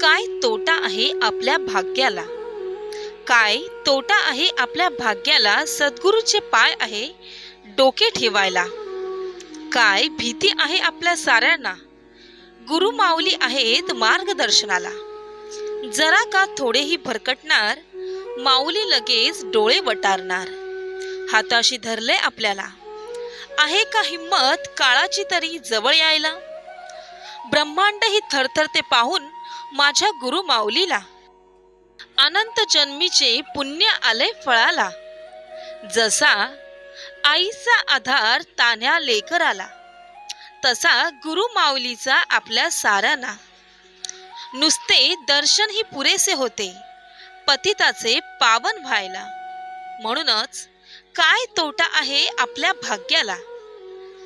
काय तोटा आहे आपल्या भाग्याला? काय तोटा आहे आपल्या भाग्याला सद्गुरूचे पाय आहे डोके ठेवायला? काय भीती आहे आपल्या साऱ्यांना? गुरु माऊली आहेत मार्गदर्शनाला. जरा का थोडेही भरकटणार माऊली लगेच डोळे वटारणार. हाताशी धरले आपल्याला. आहे का हिम्मत काळाची तरी जवळ यायला? ब्रह्मांड ही थरथरते पाहून माझ्या गुरु माऊलीला. अनंत जन्मीचे पुण्य आले फळाला. जसा आईचा आधार तान्ह्या लेकराला तसा गुरु माऊलीचा आपल्या साऱ्यांना नुसते दर्शन ही पुरेसे होते पतिताचे पावन व्हायला. म्हणूनच काय तोटा आहे आपल्या भाग्याला?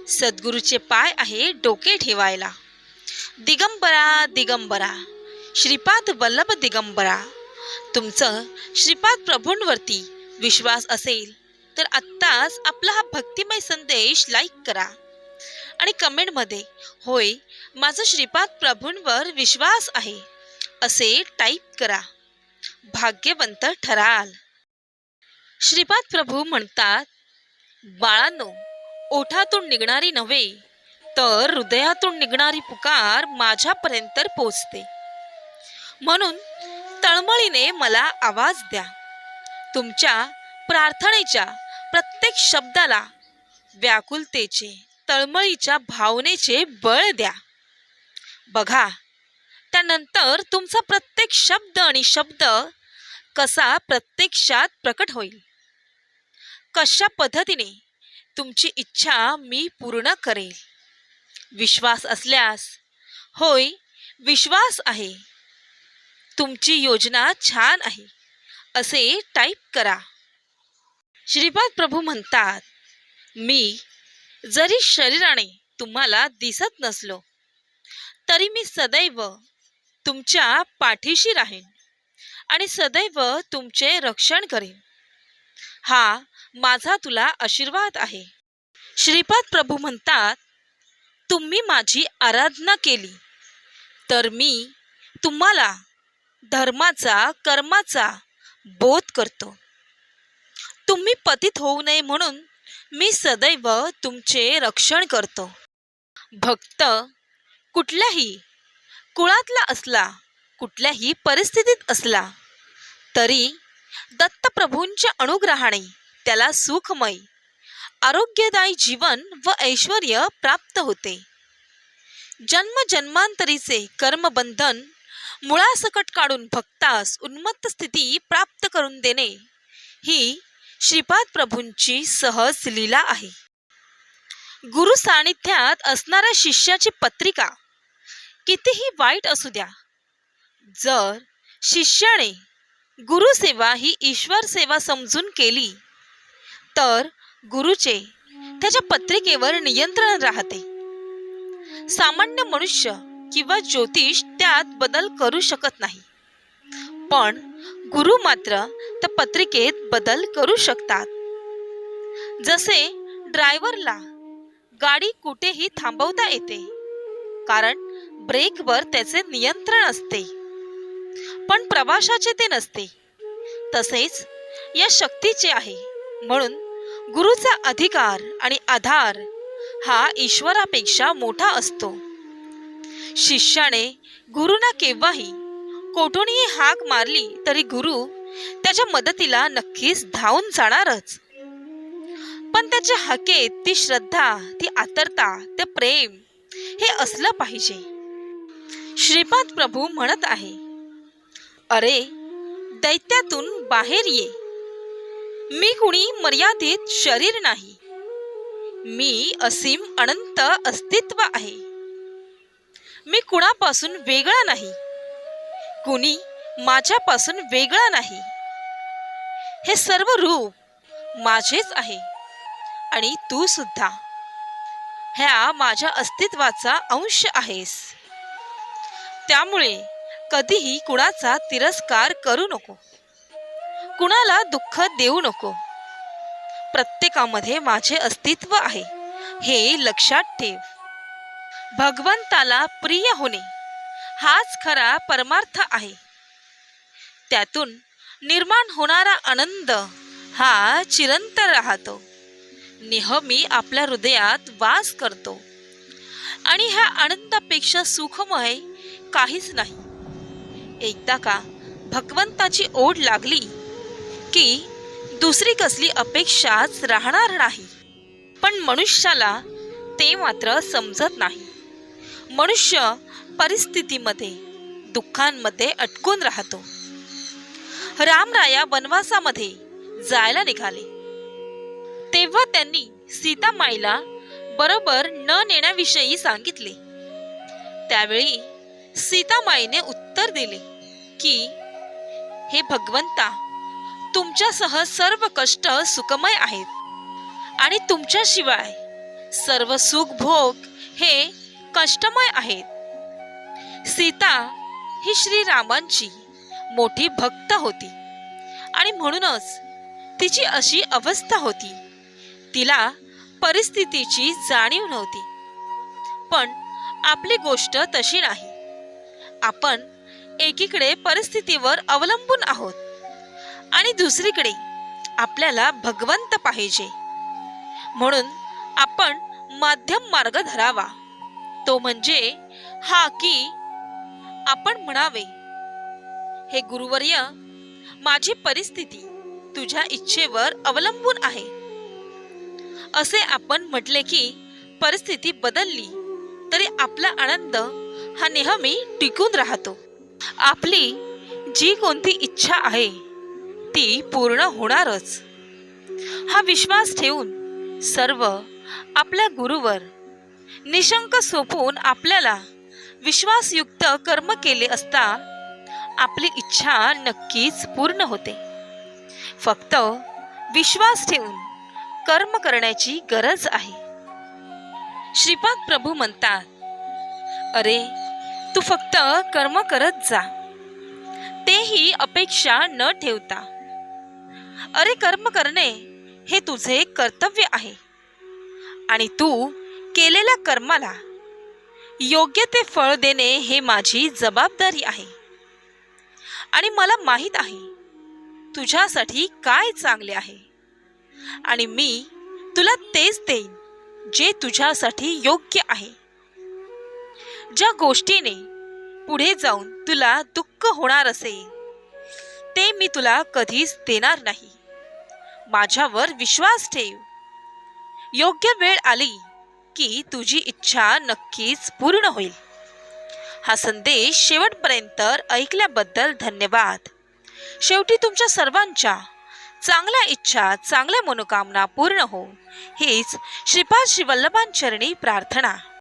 सद्गुरूचे पाय आहे डोके ठेवायला. दिगंबरा दिगंबरा. श्रीपाद वल्लभ दिगंबरा. तुमचं श्रीपाद प्रभूंवरती विश्वास असेल तर आत्ताच आपला हा भक्तिमय संदेश लाईक करा. आणि कमेंटमध्ये होय माझं श्रीपाद प्रभूंवर विश्वास आहे असे टाईप करा. भाग्यवंत ठराल. श्रीपाद प्रभू म्हणतात बाळांनो ओठातून निघणारी नव्हे तर हृदयातून निघणारी पुकार माझ्यापर्यंत पोचते. म्हणून तळमळीने मला आवाज द्या. तुमच्या प्रार्थनेच्या प्रत्येक शब्दाला व्याकुलतेचे तळमळीच्या भावनेचे बळ द्या. बघा त्यानंतर तुमचा प्रत्येक शब्द आणि शब्द कसा प्रत्यक्षात प्रकट होईल? कशा पद्धतीने तुमची इच्छा मी पूर्ण करेल? विश्वास असल्यास होय विश्वास आहे. तुमची योजना छान आहे. असे टाईप करा. श्रीपाद प्रभू म्हणतात मी जरी शरीराने तुम्हाला दिसत नसलो तरी मी सदैव तुमच्या पाठीशी राहीन आणि सदैव तुमचे रक्षण करेन. हा माझा तुला आशीर्वाद आहे. श्रीपाद प्रभू म्हणतात तुम्ही माझी आराधना केली तर मी तुम्हाला धर्माचा कर्माचा बोध करतो. तुम्ही पतित होऊ नये म्हणून मी सदैव तुमचे रक्षण करतो. भक्त कुठल्याही कुळातला असला कुठल्याही परिस्थितीत असला तरी दत्तप्रभूंच्या अनुग्रहाने त्याला सुखमय आरोग्यदायी जीवन व ऐश्वर प्राप्त होते. जन्म जन्मांतरीचे कर्मबंधन मुळासकट काढून भक्तास उन्मत्त स्थिती प्राप्त करून देणे ही श्रीपाद प्रभूंची सहज लीला आहे. गुरु सानिध्यात असणाऱ्या शिष्याची पत्रिका कितीही वाईट असू द्या जर शिष्याने गुरुसेवा ही ईश्वर सेवा समजून केली तर गुरुचे त्याच्या पत्रिकेवर नियंत्रण राहते. सामान्य मनुष्य किंवा ज्योतिष त्यात बदल करू शकत नाही. पण गुरु मात्र त्या पत्रिकेत बदल करू शकतात. जसे ड्रायव्हरला गाडी कुठेही थांबवता येते कारण ब्रेकवर त्याचे नियंत्रण असते. पण प्रवाशाचे ते नसते. तसेच या शक्तीचे आहे. म्हणून गुरुचा अधिकार आणि आधार हा ईश्वरापेक्षा मोठा असतो. शिष्याने गुरुना केव्हाही कोठूनही हाक मारली तरी गुरु त्याच्या मदतीला नक्कीच धावून जाणारच. पण त्याच्या हाकेत ती श्रद्धा ती आतरता ते प्रेम हे असलं पाहिजे. श्रीपाद प्रभू म्हणत आहे अरे दैत्यातून बाहेर ये. मी कुणी मर्यादित शरीर नाही. मी असीम अनंत अस्तित्व आहे. मी कुणापासून वेगळा नाही. कुणी माझ्यापासून वेगळा नाही. हे सर्व रूप माझेच आहे आणि तू सुद्धा. ह्या माझ्या अस्तित्वाचा अंश आहेस. त्यामुळे कधीही कुणाचा तिरस्कार करू नको. कुणाला दुःख देऊ नको. प्रत्येकामध्ये माझे अस्तित्व आहे हे लक्षात ठेव. भगवंताला प्रिय होणे हाच खरा परमार्थ आहे. त्यातून निर्माण होणारा आनंद हा चिरंतर राहतो. नेहमी आपल्या हृदयात वास करतो. आणि ह्या आनंदापेक्षा सुखमय काहीच नाही. एकदा का भगवंताची ओढ लागली की दुसरी कसली अपेक्षाच राहणार नाही. पण मनुष्याला ते मात्र समजत नाही. मनुष्य परिस्थितीमध्ये दुःखांमध्ये अटकून राहतो. रामराया वनवासामध्ये जायला निघाले. तेव्हा त्यांनी सीतामाईला बरोबर न नेण्याविषयी सांगितले. त्यावेळी सीतामाईने उत्तर दिले की हे भगवंता तुमच्यासह सर्व कष्ट सुखमय आहेत आणि तुमच्याशिवाय सर्व सुख भोग हे कष्टमय आहेत. सीता ही श्रीरामांची मोठी भक्त होती. आणि म्हणूनच तिची अशी अवस्था होती. तिला परिस्थितीची जाणीव नव्हती. पण आपली गोष्ट तशी नाही. आपण एकीकडे परिस्थितीवर अवलंबून आहोत. आणि दुसरीकडे आपल्याला भगवंत पाहिजे. म्हणून आपण माध्यम मार्ग धरावा. तो म्हणजे हा की आपण म्हणावे हे गुरुवर्य माझी परिस्थिती तुझ्या इच्छेवर अवलंबून आहे. असे आपण म्हटले की परिस्थिती बदलली तरी आपला आनंद हा नेहमी टिकून राहतो. आपली जी कोणती इच्छा आहे ती पूर्ण होणारच. हा विश्वास ठेवून सर्व आपल्या गुरुवर निशंक सोपून आपल्याला विश्वासयुक्त कर्म केले असता आपली इच्छा नक्कीच पूर्ण होते. फक्त विश्वास ठेवून कर्म करण्याची गरज आहे. श्रीपाद प्रभू म्हणतात अरे तू फक्त कर्म करत जा. तेही अपेक्षा न ठेवता. अरे कर्म करणे हे तुझे कर्तव्य आहे. आणि तू केलेल्या कर्माला योग्य ते फळ देणे हे माझी जबाबदारी आहे. आणि मला माहीत आहे तुझ्यासाठी काय चांगले आहे. आणि मी तुला तेच देईन जे तुझ्यासाठी योग्य आहे. ज्या गोष्टीने पुढे जाऊन तुला दुःख होणार असेल ते मी तुला कधीच देणार नाही. माझ्यावर विश्वास ठेव. योग्य वेळ आली की तुझी इच्छा नक्कीच पूर्ण होईल. हा संदेश शेवटपर्यंत ऐकल्याबद्दल धन्यवाद. शेवटी तुमच्या सर्वांच्या चांगल्या इच्छा चांगल्या मनोकामना पूर्ण हो. हीच श्रीपाद वल्लभांचरणी प्रार्थना.